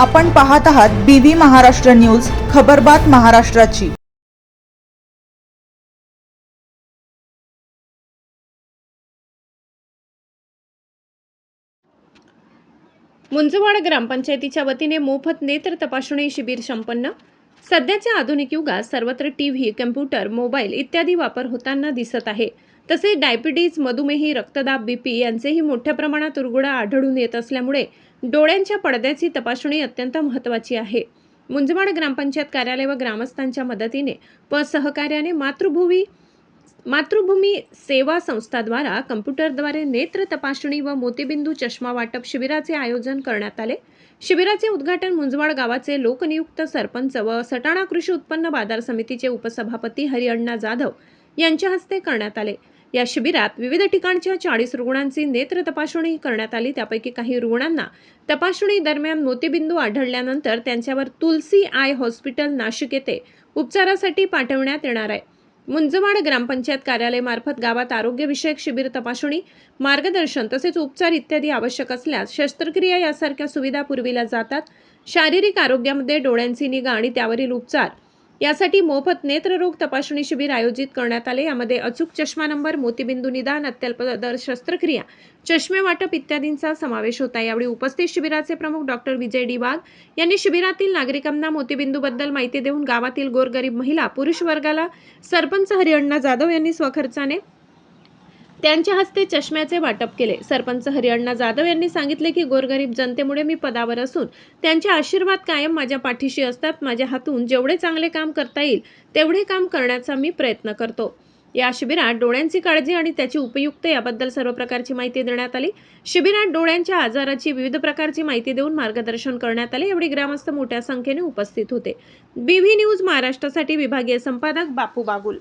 आपण पाहत आहात बीव्ही महाराष्ट्र न्यूज खबरबात महाराष्ट्राची. मुंजवाड ग्रामपंचायतीच्या वतीने मोफत नेत्र तपासणी शिबिर संपन्न. सध्याच्या आधुनिक युगात सर्वत्र टीव्ही कम्प्युटर मोबाईल इत्यादी वापर होताना दिसत आहे. तसेच डायबिटीज मधुमेही रक्तदाब बीपी यांचेही मोठ्या प्रमाणात रुग्ण आढळून येत असल्यामुळे डोळ्यांच्या पडद्याची तपासणी अत्यंत महत्त्वाची आहे. मुंजवाड ग्रामपंचायत कार्यालय व ग्रामस्थांच्या मदतीने व सहकार्याने मातृभूमी मातृभूमी सेवा संस्थाद्वारा कम्प्युटरद्वारे नेत्र तपासणी व मोतीबिंदू चष्मा वाटप शिबिराचे आयोजन करण्यात आले. शिबिराचे उद्घाटन मुंजवाड गावाचे लोकनियुक्त सरपंच व सटाणा कृषी उत्पन्न बाजार समितीचे उपसभापती हरिअण्णा जाधव यांच्या हस्ते करण्यात आले. या शिबिरात विविध ठिकाणच्या चाळीस रुग्णांची नेत्र तपासणी करण्यात आली. त्यापैकी काही रुग्णांना तपासणी दरम्यान मोतीबिंदू आढळल्यानंतर त्यांच्यावर तुलसी आय हॉस्पिटल नाशिक येथे उपचारासाठी पाठवण्यात येणार आहे. मुंजवाड ग्रामपंचायत कार्यालयामार्फत गावात आरोग्यविषयक शिबिर तपासणी मार्गदर्शन तसेच उपचार इत्यादी आवश्यक असल्यास शस्त्रक्रिया यासारख्या सुविधा पुरविल्या जातात. शारीरिक आरोग्यामध्ये डोळ्यांची निगा आणि त्यावरील उपचार यासाठी मोफत नेत्ररोग तपासणी शिबिर आयोजित करण्यात आले. यामध्ये अचूक चष्मा नंबर मोतीबिंदू निदान अत्यल्प दर शस्त्रक्रिया चष्मे वाटप इत्यादींचा समावेश होता. यावेळी उपस्थित शिबिराचे प्रमुख डॉक्टर विजय डी वाघ यांनी शिबिरातील नागरिकांना मोतीबिंदूबद्दल माहिती देऊन गावातील गोरगरीब महिला पुरुष वर्गाला सरपंच हरिअण्णा जाधव यांनी स्वखर्चाने त्यांच्या हस्ते चष्म्याचे वाटप केले. सरपंच हरिअण्णा जाधव यांनी सांगितले की गोरगरीब जनतेमुळे मी पदावर असून त्यांचे आशीर्वाद कायम माझ्या पाठीशी असतात. माझ्या हातून जेवढे चांगले काम करता येईल तेवढे काम करण्याचा मी प्रयत्न करतो. या शिबिरात डोळ्यांची काळजी आणि त्याची उपयुक्त याबद्दल सर्व प्रकारची माहिती देण्यात आली. शिबिरात डोळ्यांच्या आजाराची विविध प्रकारची माहिती देऊन मार्गदर्शन करण्यात आले. एवढी ग्रामस्थ मोठ्या संख्येने उपस्थित होते. बीव्ही न्यूज महाराष्ट्रासाठी विभागीय संपादक बापू बागुल.